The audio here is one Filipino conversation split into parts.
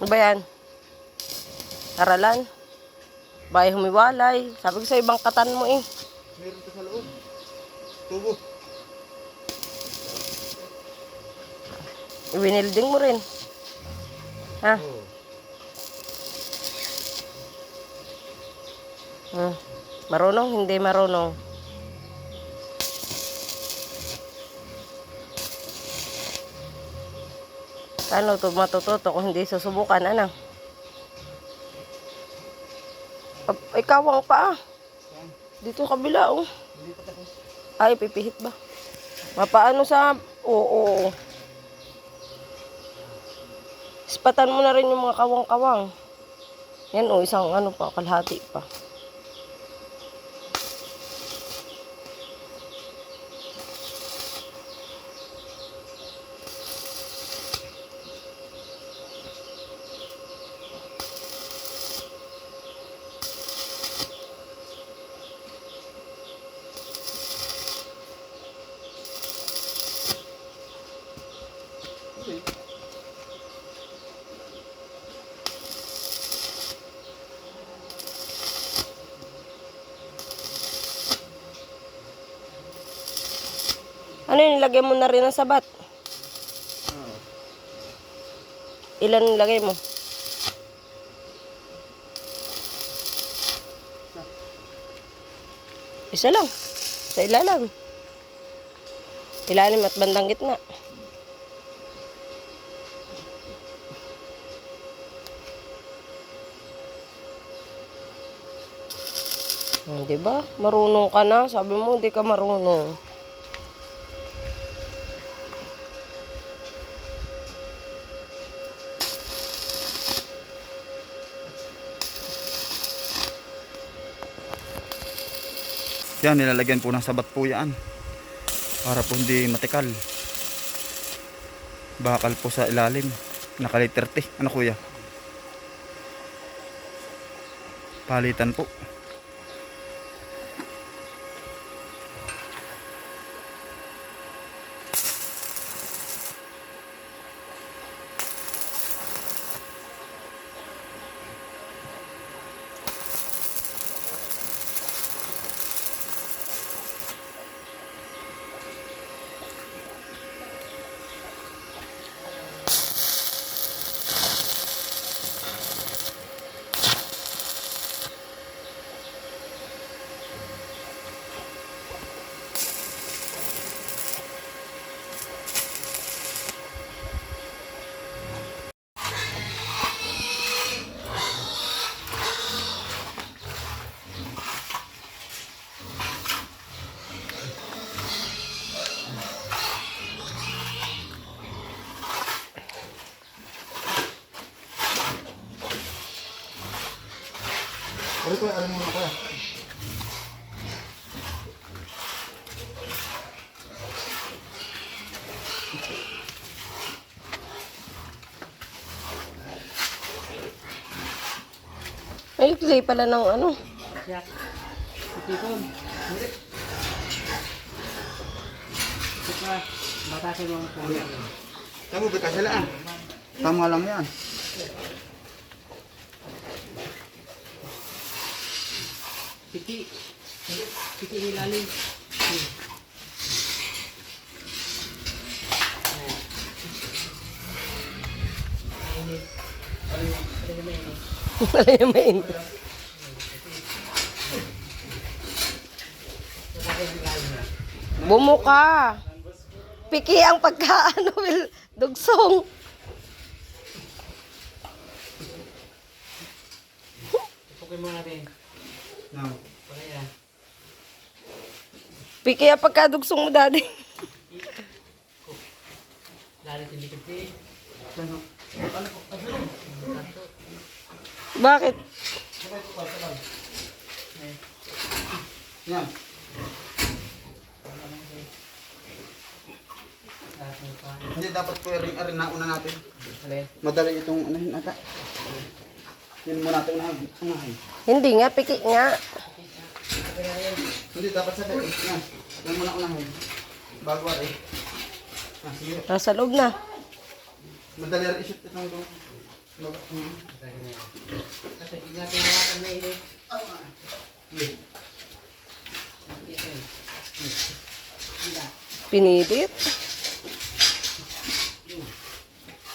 Ano ba yan? Aralan? Bahay humiwalay. Sabi ko sa ibang katan mo eh. Meron ka sa loob. Tubo. Winilding mo rin. Ha? Oo. Hmm. Marunong? Hindi marunong. Paano ito matututo kung hindi susubukan? Ano? Ab- Ay, kawang pa ah. Dito kabila oh. Ay, pipihit ba? Mapaano sa... Oo, oo, oo. Ispatan mo na rin yung mga kawang-kawang. Yan o, isang ano pa, kalahati pa. Okay. Nilagay mo na rin ang sabat? Ilan nilagay mo? Isa lang. Sa ilalim. Ilalim at bandang gitna. Hmm, di ba? Marunong ka na. Sabi mo, hindi ka marunong. Yan, nilalagyan po ng sabat po yan. Para po hindi matikal. Bakal po sa ilalim. Nakaliter. Ano kuya? Palitan po. Ano kuya? Ano muna kuya? Ay, clay pala ng ano. Tipon. Saka, batasin mo ang puno. Tama ba kasi lang? Tama lang yan. Piti. Piti nilalim. Wala yung main. Bumuka. Piki ang pagkaano, Will. Dugsong. Tupukin mo natin. No. Piki ang pagkadugsong mo, piti. Bakit? Yan. Hindi dapat po rin rin nauna natin. Alin? Madali itong ano yun ata. Yun muna natin. Unahin. Hindi nga, piki nga. Hindi dapat sa bed. Yan. Yan muna unahin. Bago rin. Ah, sige. Nasa loob na. Madali rin isip itong doon. Kasi hawakan na. Ito. Pinilit.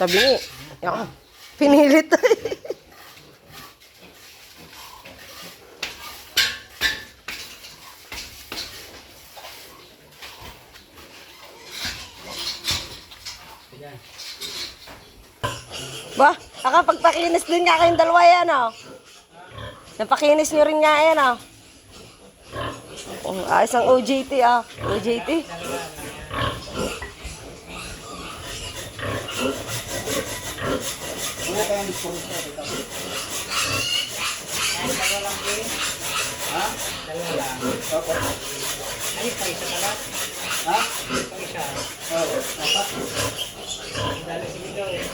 Sabi ni, yan. Pinilit. Yan. ba, nakapagpakinis din nga kayong dalawa yan, oh. Napakinis nyo rin nga yan, oh. Oh, ah, isang OJT, ah. OJT. Dalawa lang. Ay, pa isa pala. Ha? Pa isa. Oo, dapat. Sige daw eh.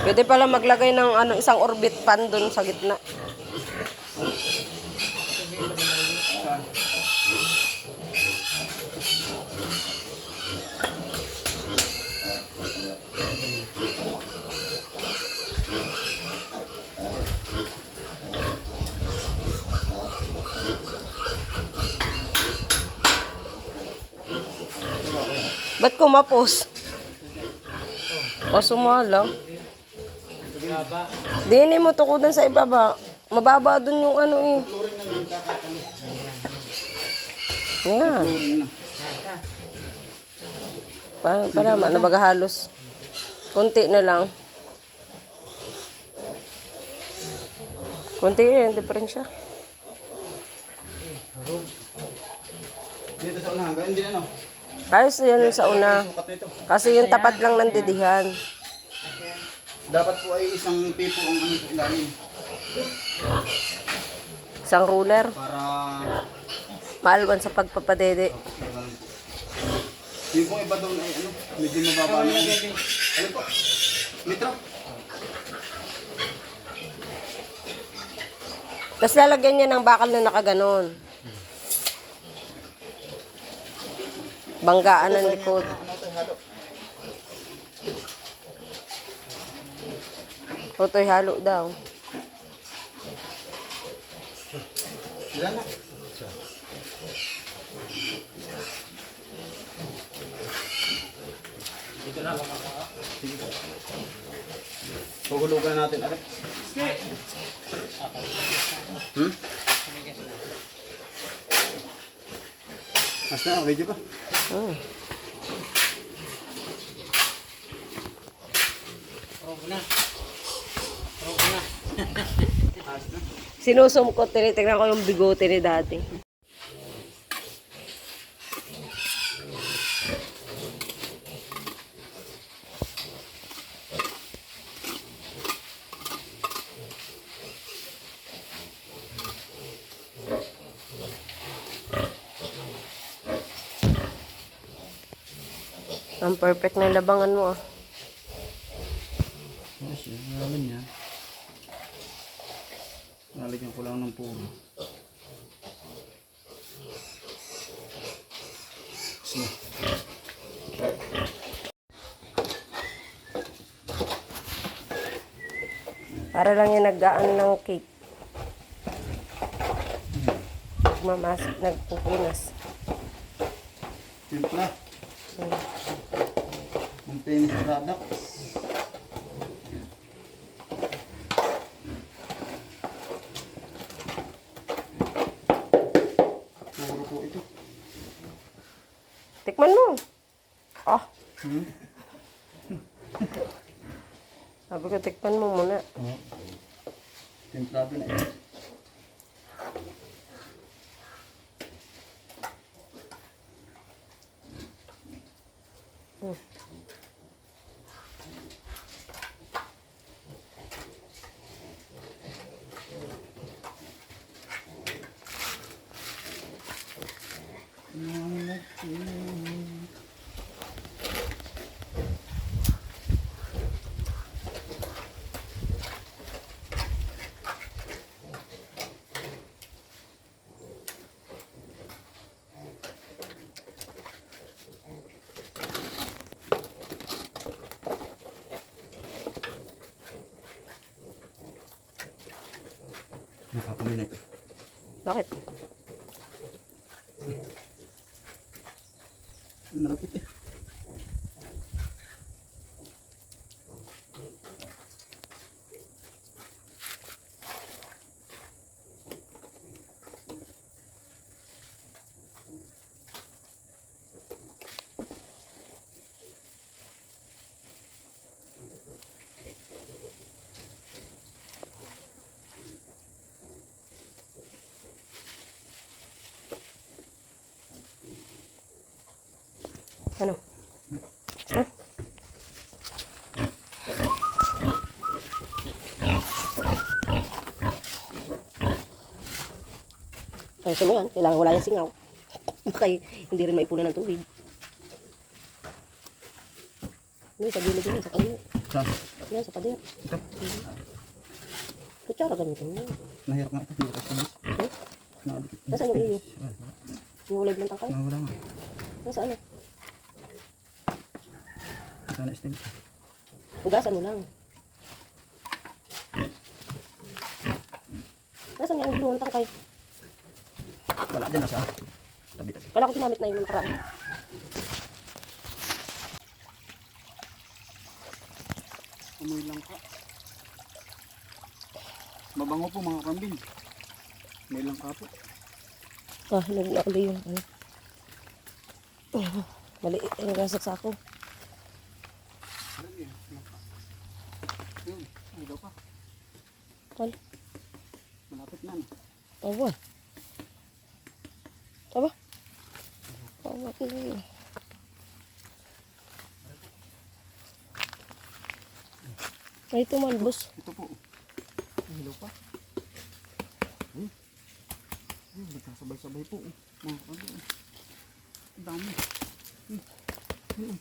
Pwede pala maglagay ng ano, isang orbit pan doon sa gitna. Ba't kumapos? O sumala. Dini mo tukudan sa ibaba. Mababa dun yung ano eh. Yan. Para, para ma, nabaga halos. Kunti na lang. Kunti yun, diferensya. Dito sa unahan, din ano. Ayos yan sa una. Kasi yung tapat lang ng didihan. Dapat po ay isang pipo ang ano sa ilalim. Isang ruler. Para Maalwan sa pagpapadede. yung pong iba doon ay ano, medyo mababa na. Ano po? Metro? Tapos lalagyan niya ng bakal na nakaganon. Banggaan ng likod. Ano ito, halo? Totoy halo daw. Ilan na? Dito na mga Huhulugan natin. Ano? Hmm? Mas na, medyo pa. Hmm. Probe na. Probe na. Sinusum ko, tinitignan ko yung bigote ni dati. Ang perfect na labangan mo ah. Yes, yun. Maraming yan. Nalagyan ko lang ng puro. Sige. Para lang yung nagdaan ng cake. Nagmamas, nagpupunas. Timpla. Ang finished product. Puro po ito. Tikman mo. Oh, Hmm? sabi ko tikman mo muna. Oo. Templado na. Ay, sa yan, kailangan wala yung singaw. Kaya hindi rin maipunan ng tubig. Ano, sa gilid yun, sa kanyo. Saan? Yan, sa pader. Ito. Kutsara ganito. mo. Nahirap nga ito. Hindi ko kasi. Eh? Nasaan yung iyo? Yung ulag ng tangkay? Nawala nga. Nasaan ano? Ito na stem. Hugasan mo lang. Nasaan yung ulo ng tangkay? Wala din nasa. Tabi tabi. Kala ko ginamit na yun ng paraan. Amoy lang ka. Mabango po mga kambing. May lang ka po. Ah, naglauli yung ano. Mali, yung gasak sa ako. Yun, daw pa. Wala. Malapit na. no? Awa. Aba. Awa ko na yun. Ay, tumalbos. Ito po. Ay, hilaw pa. Ay. Ay, nagkasabay-sabay po. Mga kambing. oh. Ang dami. Hmm. Hmm.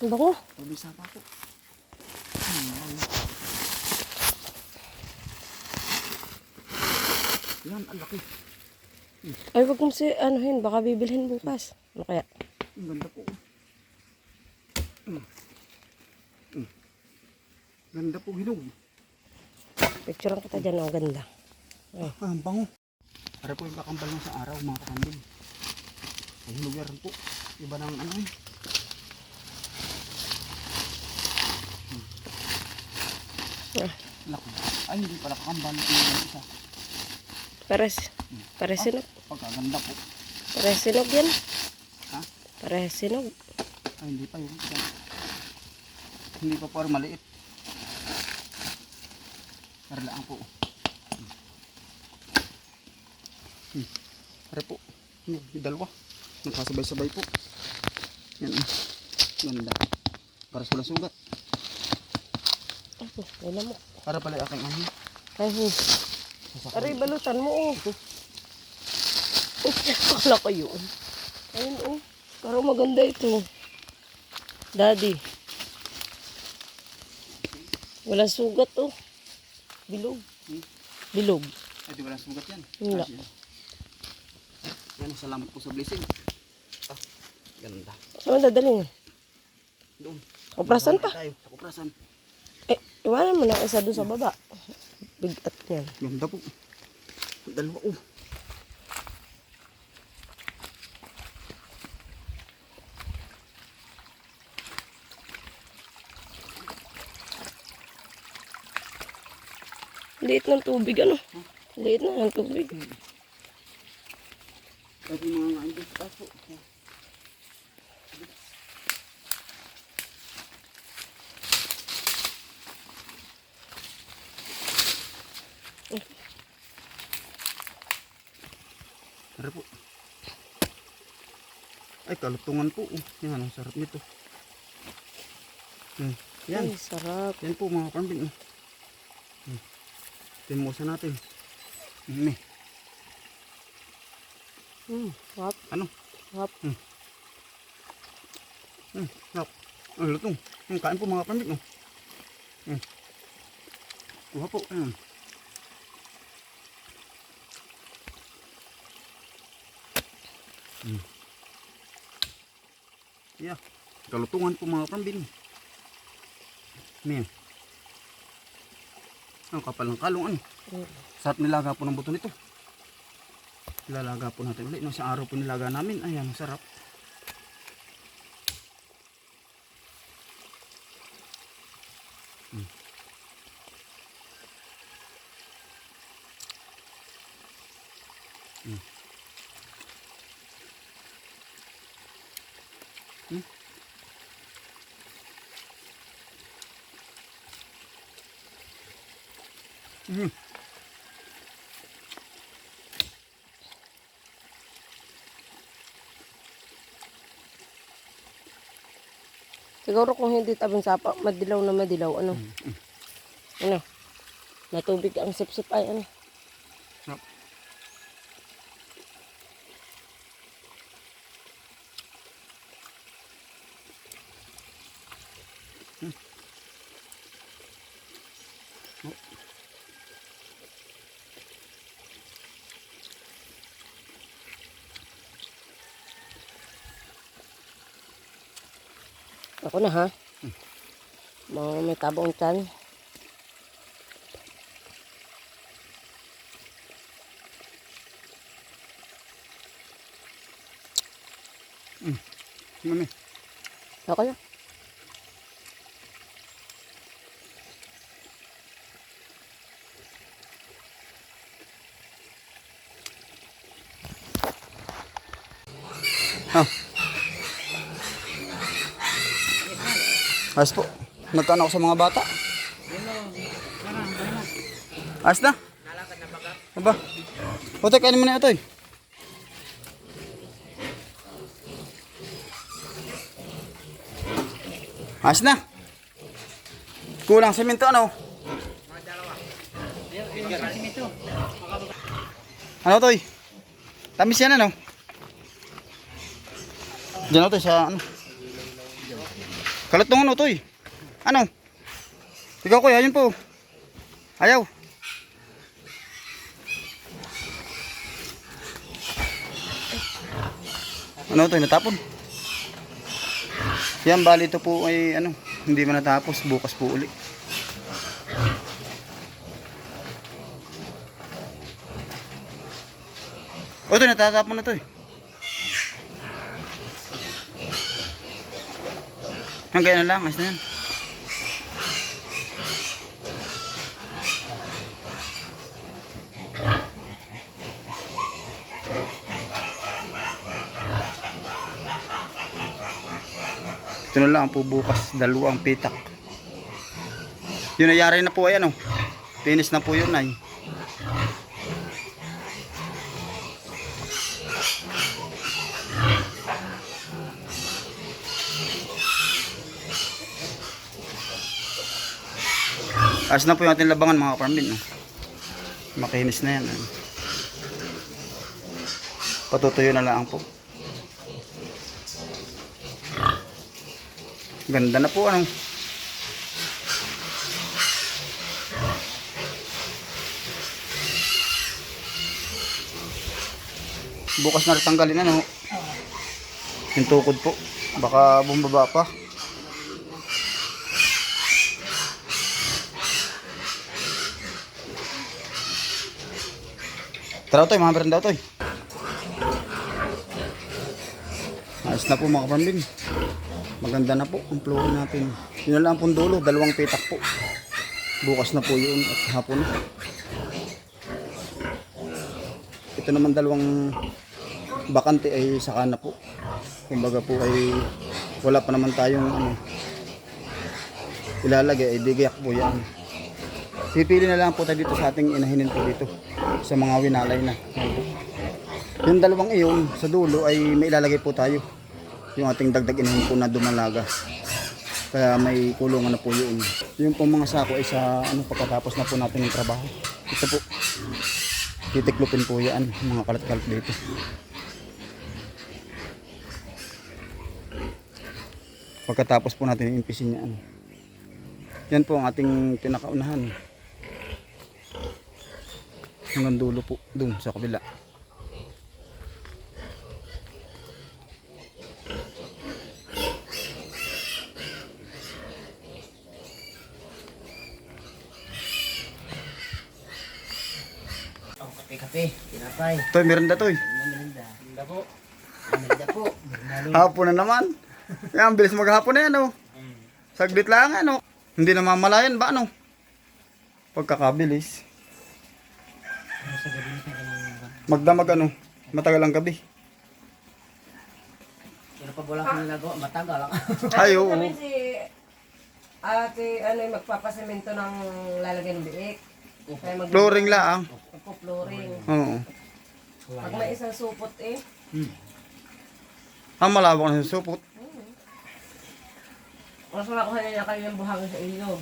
Ang bango. Pabisa pa po. Hmm, ay. Yan, ang laki. Ay, wag mong si, ano yun, baka bibilhin bukas. Ano kaya? Ang ganda po. Mm. Mm. Ganda po hinog. Picturean kita dyan, ang ganda. Ah, ang bango. Para po yung kakambal mo sa araw, mga kakambal. Ang hinog yan po. Iba ng ano yun. Ah, Laki. Ay, hindi pala kakambal. Yung isa. pares. Pares sinog. Pagkaganda po. Pares sinog yan. Ha? Pares sinog. Ay, hindi pa yun. Hindi pa po maliit. Para lang po. Hmm. Para po. Hmm, yung dalawa. Nagkasabay-sabay po. Yan. ah. Ganda. Para sa sugat. Ako, wala mo. Para pala aking ano. Ay, hmm. Aray, balutan mo, oh. Akala ko yun. Ayun, oh. Parang maganda ito. Daddy. Wala sugat, oh. Bilog. Bilog. Ay, di wala sugat yan. Wala. Ay, yan. Salamat po sa blessing. Ah, ganda. Saan dadalhin? Doon. Kuprasan pa. Tayo, sa kuprasan. Eh, iwanan mo na isa doon sa baba. Bigat yan. Ganda po. Dalawa, oh. Liit ng tubig, ano? Liit na ng tubig. Pwede mga pa po. Tara po. Ay, kalutungan po. Oh. Yan, ang sarap nito. Hmm. Yan. Ay, sarap. Yan po mga kambing. oh. Hmm. Timusan natin. Hmm. eh. Hmm, sarap. Ano? Sarap. Hmm, sarap. Ang lutong. Hmm, kain po mga kambing. Oh. Hmm. Kuha po. Ayan. Hmm. Yeah. Kalutungan po mga kambing. Ayan. Ang kapal ng kalong ano. Sarap nilaga po ng buto nito. Ilalaga po natin ulit. Nung sa araw po nilaga namin. Ayan, sarap. Siguro kung hindi tabing sapa, madilaw na madilaw, ano? Ano? Natubig ang sipsip ay ano? Ako na ha. Mga may tabong tiyan. Mami. Ako Ayos po. Nagkano ako sa mga bata? Ayos na? Aba? Puti, kainin mo na ito eh. Ayos na? Kulang semento ano? Ano to eh? Tamis yan ano? Diyan ako sa ano? Kalat ng ano to eh. Ano? Ikaw kuya, yun po. Ayaw. Ano to, natapon? Yan, bali ito po ay ano, hindi man natapos, bukas po uli. O ito, natatapon na to eh. Hanggang na lang, ayos na yan. Ito na lang po bukas, dalawang pitak. Yun nangyari na po ay ano. Finish na po yun ay. Ayos na po yung ating labangan mga kaparmin. No? Makinis na yan. Ano? Patutuyo na lang po. Ganda na po ano. Bukas na tanggalin ano. Yung tukod po. Baka bumaba pa. Tara to, mga berenda to. Ayos na po mga kapambin. Maganda na po ang flooring natin. Yun lang pong dulo, dalawang pitak po. Bukas na po yun at hapon. Ito naman dalawang bakante ay saka na po. Kumbaga po ay wala pa naman tayong ano, ilalagay ay digayak po yan. Pipili na lang po tayo dito sa ating inahinin po dito sa mga winalay na. Yung dalawang iyon sa dulo ay may ilalagay po tayo. Yung ating dagdag inahin po na dumalaga. Kaya may kulungan na po yun. Yung pong mga sako ay sa ano pagkatapos na po natin yung trabaho. Ito po. Titiklupin po yan. Mga kalat-kalat dito. Pagkatapos po natin impisin yan. Yan po ang ating pinakaunahan. Hanggang dulo po. Doon sa kabila. Kape, tinapay, Toy, meron toy. merinda. Ganda po. Merinda po. Hapon na naman. Yan, bilis maghapon na yan, oh. Saglit lang, ano. Hindi na mamalayan ba, ano? Pagkakabilis. Magdamag, ano. Matagal ang gabi. Pero pag wala kang ginagawa, matagal lang. Ay, oo. Kami si ate, ano yung magpapasemento ng lalagay ng biik. Kaya mag- Flooring lang. Magpo-flooring. Oo. Pag may isang supot eh. Ah, malawak na yung supot. Mas wala ko niya kayo ng buhangin sa ilog.